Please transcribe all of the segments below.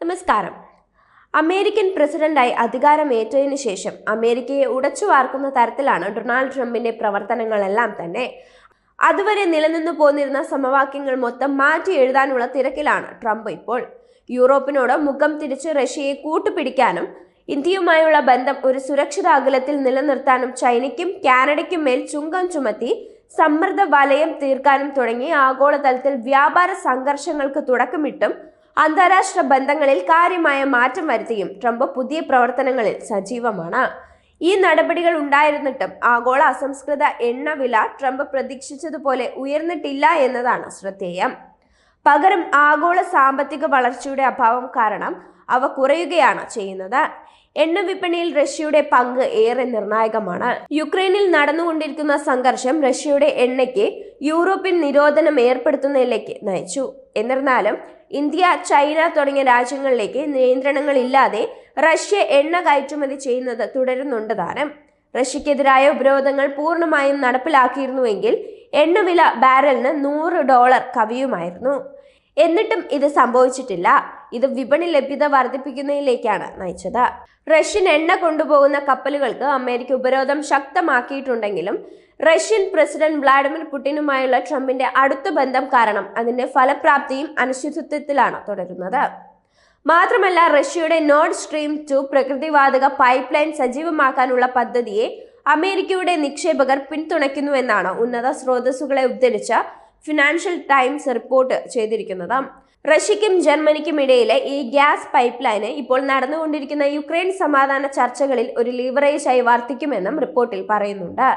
നമസ്കാരം. അമേരിക്കൻ പ്രസിഡന്റായി അധികാരമേറ്റതിനു ശേഷം അമേരിക്കയെ ഉടച്ചു വാർക്കുന്ന തരത്തിലാണ് ഡൊണാൾഡ് ട്രംപിന്റെ പ്രവർത്തനങ്ങളെല്ലാം തന്നെ. അതുവരെ നിലനിന്നു പോന്നിരുന്ന സമവാക്യങ്ങൾ മൊത്തം മാറ്റി എഴുതാനുള്ള തിരക്കിലാണ് ട്രംപ് ഇപ്പോൾ. യൂറോപ്പിനോട് മുഖം തിരിച്ച് റഷ്യയെ കൂട്ടുപിടിക്കാനും ഇന്ത്യയുമായുള്ള ബന്ധം ഒരു സുരക്ഷിത അകലത്തിൽ നിലനിർത്താനും ചൈനയ്ക്കും കാനഡയ്ക്കും മേൽ ചുങ്കം ചുമത്തി സമ്മർദ്ദ വലയം തീർക്കാനും തുടങ്ങി ആഗോളതലത്തിൽ വ്യാപാര സംഘർഷങ്ങൾക്ക് തുടക്കമിട്ടും അന്താരാഷ്ട്ര ബന്ധങ്ങളിൽ കാര്യമായ മാറ്റം വരുത്തിയും ട്രംപ് പുതിയ പ്രവർത്തനങ്ങളിൽ സജീവമാണ്. ഈ നടപടികൾ ഉണ്ടായിരുന്നിട്ടും ആഗോള അസംസ്കൃത എണ്ണവില ട്രംപ് പ്രതീക്ഷിച്ചതുപോലെ ഉയർന്നിട്ടില്ല എന്നതാണ് ശ്രദ്ധേയം. പകരം ആഗോള സാമ്പത്തിക വളർച്ചയുടെ അഭാവം കാരണം അവ കുറയുകയാണ് ചെയ്യുന്നത്. എണ്ണ വിപണിയിൽ റഷ്യയുടെ പങ്ക് ഏറെ നിർണായകമാണ്. യുക്രൈനിൽ നടന്നുകൊണ്ടിരിക്കുന്ന സംഘർഷം റഷ്യയുടെ എണ്ണയ്ക്ക് യൂറോപ്യൻ നിരോധനം ഏർപ്പെടുത്തുന്നതിലേക്ക് നയിച്ചു. എന്നിരുന്നാലും ഇന്ത്യ ചൈന തുടങ്ങിയ രാജ്യങ്ങളിലേക്ക് നിയന്ത്രണങ്ങളില്ലാതെ റഷ്യ എണ്ണ കയറ്റുമതി ചെയ്യുന്നത് തുടരുന്നുണ്ട് താരം റഷ്യക്കെതിരായ ഉപരോധങ്ങൾ പൂർണമായും നടപ്പിലാക്കിയിരുന്നുവെങ്കിൽ എണ്ണവില ബാരലിന് നൂറ് ഡോളർ കവിയുമായിരുന്നു. എന്നിട്ടും ഇത് സംഭവിച്ചിട്ടില്ല. ഇത് വിപണി ലഭ്യത വർദ്ധിപ്പിക്കുന്നതിലേക്കാണ് നയിച്ചത്. റഷ്യൻ എണ്ണ കൊണ്ടുപോകുന്ന കപ്പലുകൾക്ക് അമേരിക്ക ഉപരോധം ശക്തമാക്കിയിട്ടുണ്ടെങ്കിലും റഷ്യൻ പ്രസിഡന്റ് വ്ളാഡിമിർ പുടിനുമായുള്ള ട്രംപിന്റെ അടുത്ത ബന്ധം കാരണം അതിന്റെ ഫലപ്രാപ്തിയും അനിശ്ചിതത്വത്തിലാണ് തുടരുന്നത്. മാത്രമല്ല റഷ്യയുടെ നോർഡ് സ്ട്രീം ടു പ്രകൃതിവാതക പൈപ്പ് ലൈൻ സജീവമാക്കാനുള്ള പദ്ധതിയെ അമേരിക്കയുടെ നിക്ഷേപകർ പിന്തുണയ്ക്കുന്നുവെന്നാണ് ഉന്നത സ്രോതസ്സുകളെ ഉദ്ധരിച്ച ഫിനാൻഷ്യൽ ടൈംസ് റിപ്പോർട്ട് ചെയ്തിരിക്കുന്നത്. റഷ്യയ്ക്കും ജർമ്മനിക്കും ഇടയിലെ ഈ ഗ്യാസ് പൈപ്പ് ലൈന് ഇപ്പോൾ നടന്നുകൊണ്ടിരിക്കുന്ന യുക്രൈൻ സമാധാന ചർച്ചകളിൽ ഒരു ലീവറേജായി വർത്തിക്കുമെന്നും റിപ്പോർട്ടിൽ പറയുന്നുണ്ട്.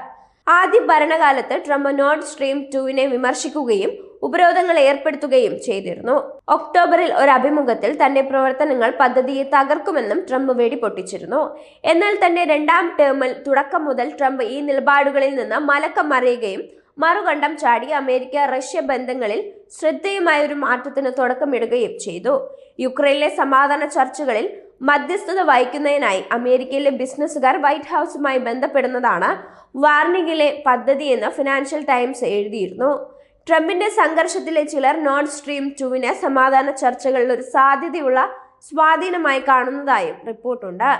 ആദ്യ ഭരണകാലത്ത് ട്രംപ് നോർഡ് സ്ട്രീം ടുവിനെ വിമർശിക്കുകയും ഉപരോധങ്ങൾ ഏർപ്പെടുത്തുകയും ചെയ്തിരുന്നു. ഒക്ടോബറിൽ ഒരു അഭിമുഖത്തിൽ തന്റെ പ്രവർത്തനങ്ങൾ പദ്ധതിയെ തകർക്കുമെന്നും ട്രംപ് വെടിപൊട്ടിച്ചിരുന്നു. എന്നാൽ തന്റെ രണ്ടാം ടേമിൽ തുടക്കം മുതൽ ട്രംപ് ഈ നിലപാടുകളിൽ നിന്ന് മലക്കം മറിയുകയും മറുകണ്ഠം ചാടി അമേരിക്ക റഷ്യ ബന്ധങ്ങളിൽ ശ്രദ്ധേയമായ ഒരു മാറ്റത്തിന് തുടക്കമിടുകയും ചെയ്തു. യുക്രൈനിലെ സമാധാന ചർച്ചകളിൽ മധ്യസ്ഥത വഹിക്കുന്നതിനായി അമേരിക്കയിലെ ബിസിനസ്സുകാർ വൈറ്റ് ഹൗസുമായി ബന്ധപ്പെടുന്നതാണ് വാർണിംഗിലെ പദ്ധതിയെന്ന് ഫിനാൻഷ്യൽ ടൈംസ് എഴുതിയിരുന്നു. ട്രംപിന്റെ സംഘർഷത്തിലെ ചിലർ നോൺ സ്ട്രീം ടുവിനെ സമാധാന ചർച്ചകളിൽ ഒരു സാധ്യതയുള്ള സ്വാധീനമായി കാണുന്നതായും റിപ്പോർട്ടുണ്ട്.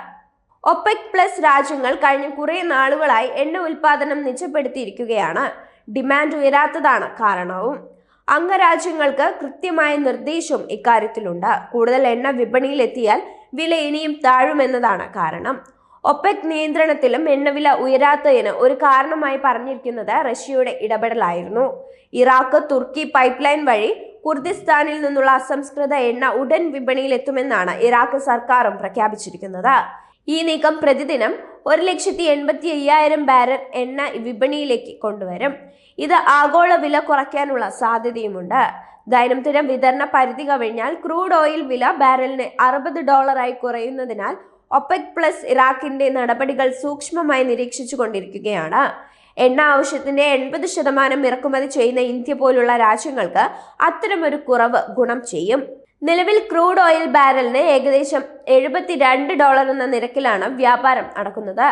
ഒപെക് പ്ലസ് രാജ്യങ്ങൾ കഴിഞ്ഞ കുറേ നാളുകളായി എണ്ണ ഉൽപാദനം നിജപ്പെടുത്തിയിരിക്കുകയാണ്. ഡിമാൻഡ് ഉയരാത്തതാണ് കാരണവും. അംഗരാജ്യങ്ങൾക്ക് കൃത്യമായ നിർദ്ദേശവും ഇക്കാര്യത്തിലുണ്ട്. കൂടുതൽ എണ്ണ വിപണിയിൽ എത്തിയാൽ വില ഇനിയും താഴുമെന്നതാണ് കാരണം. ഒപെക് നിയന്ത്രണത്തിലും എണ്ണവില ഉയരാത്തതിന് ഒരു കാരണമായി പറഞ്ഞിരിക്കുന്നത് റഷ്യയുടെ ഇടപെടലായിരുന്നു. ഇറാഖ് തുർക്കി പൈപ്പ് ലൈൻ വഴി കുർദിസ്ഥാനിൽ നിന്നുള്ള അസംസ്കൃത എണ്ണ ഉടൻ വിപണിയിൽ എത്തുമെന്നാണ് ഇറാഖ് സർക്കാരും പ്രഖ്യാപിച്ചിരിക്കുന്നത്. ഈ നീക്കം പ്രതിദിനം ഒരു ലക്ഷത്തി എൺപത്തി അയ്യായിരം ബാരൽ എണ്ണ വിപണിയിലേക്ക് കൊണ്ടുവരും. ഇത് ആഗോള വില കുറയ്ക്കാനുള്ള സാധ്യതയുമുണ്ട്. ദൈനംദിന വിതരണ പരിധി കവിഞ്ഞാൽ ക്രൂഡ് ഓയിൽ വില ബാരലിന് അറുപത് ഡോളറായി കുറയുന്നതിനാൽ ഒപെക് പ്ലസ് ഇറാഖിന്റെ നടപടികൾ സൂക്ഷ്മമായി നിരീക്ഷിച്ചു കൊണ്ടിരിക്കുകയാണ്. എണ്ണ ആവശ്യത്തിന്റെ എൺപത് ശതമാനം ഇറക്കുമതി ചെയ്യുന്ന ഇന്ത്യ പോലുള്ള രാജ്യങ്ങൾക്ക് അത്തരമൊരു കുറവ് ഗുണം ചെയ്യും. നിലവിൽ ക്രൂഡ് ഓയിൽ ബാരലിന് ഏകദേശം എഴുപത്തിരണ്ട് ഡോളർ എന്ന നിരക്കിലാണ് വ്യാപാരം നടക്കുന്നത്.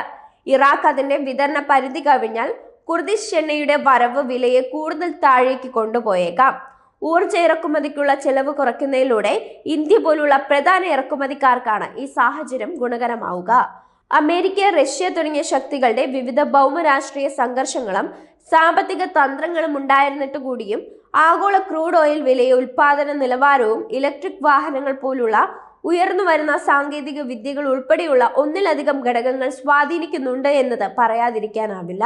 ഇറാഖ് അതിന്റെ വിതരണ പരിധി കവിഞ്ഞാൽ കുർദിഷ് എണ്ണയുടെ വരവ് വിലയെ കൂടുതൽ താഴേക്ക് കൊണ്ടുപോയേക്കാം. ഊർജ ഇറക്കുമതിക്കുള്ള ചെലവ് കുറയ്ക്കുന്നതിലൂടെ ഇന്ത്യ പോലുള്ള പ്രധാന ഇറക്കുമതിക്കാർക്കാണ് ഈ സാഹചര്യം ഗുണകരമാവുക. അമേരിക്ക റഷ്യ തുടങ്ങിയ ശക്തികളുടെ വിവിധ ഭൗമരാഷ്ട്രീയ സംഘർഷങ്ങളും സാമ്പത്തിക തന്ത്രങ്ങളും ഉണ്ടായിരുന്നിട്ട് കൂടിയും ആഗോള ക്രൂഡ് ഓയിൽ വിലയെ ഉൽപാദന നിലവാരവും ഇലക്ട്രിക് വാഹനങ്ങൾ പോലുള്ള ഉയർന്നു വരുന്ന സാങ്കേതിക വിദ്യകൾ ഉൾപ്പെടെയുള്ള ഒന്നിലധികം ഘടകങ്ങൾ സ്വാധീനിക്കുന്നുണ്ട് എന്നത് പറയാതിരിക്കാനാവില്ല.